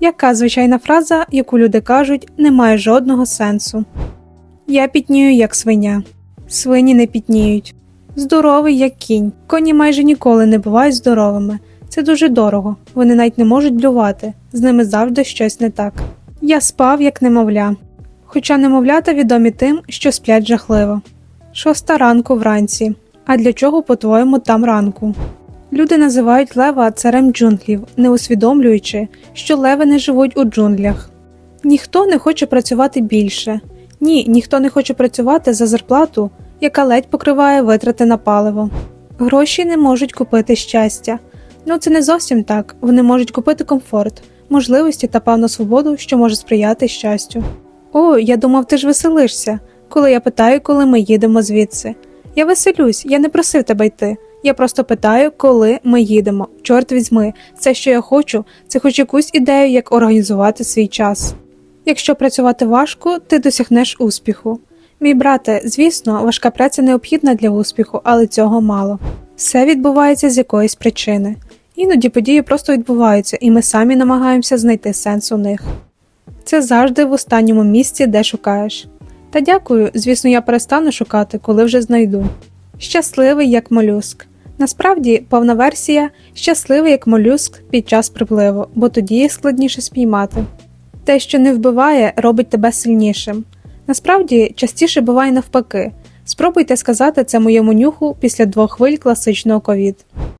Яка звичайна фраза, яку люди кажуть, не має жодного сенсу. Я пітнію, як свиня. Свині не пітніють. Здоровий, як кінь. Коні майже ніколи не бувають здоровими. Це дуже дорого. Вони навіть не можуть блювати. З ними завжди щось не так. Я спав, як немовля. Хоча немовлята відомі тим, що сплять жахливо. Шоста ранку вранці. А для чого, по-твоєму, там ранку? Люди називають лева царем джунглів, не усвідомлюючи, що леви не живуть у джунглях. Ніхто не хоче працювати більше. Ні, ніхто не хоче працювати за зарплату, яка ледь покриває витрати на паливо. Гроші не можуть купити щастя. Ну це не зовсім так. Вони можуть купити комфорт, можливості та певну свободу, що може сприяти щастю. О, я думав, ти ж веселишся, коли я питаю, коли ми їдемо звідси. Я веселюсь, я не просив тебе йти. Я просто питаю, коли ми їдемо. Чорт візьми, все, що я хочу, це хоч якусь ідею, як організувати свій час. Якщо працювати важко, ти досягнеш успіху. Мій брате, звісно, важка праця необхідна для успіху, але цього мало. Все відбувається з якоїсь причини. Іноді події просто відбуваються, і ми самі намагаємося знайти сенс у них. Це завжди в останньому місці, де шукаєш. Та дякую, звісно, я перестану шукати, коли вже знайду. Щасливий як молюск. Насправді, повна версія щасливий як молюск під час припливу, бо тоді їх складніше спіймати. Те, що не вбиває, робить тебе сильнішим. Насправді, частіше буває навпаки. Спробуйте сказати це моєму нюху після двох хвиль класичного ковід.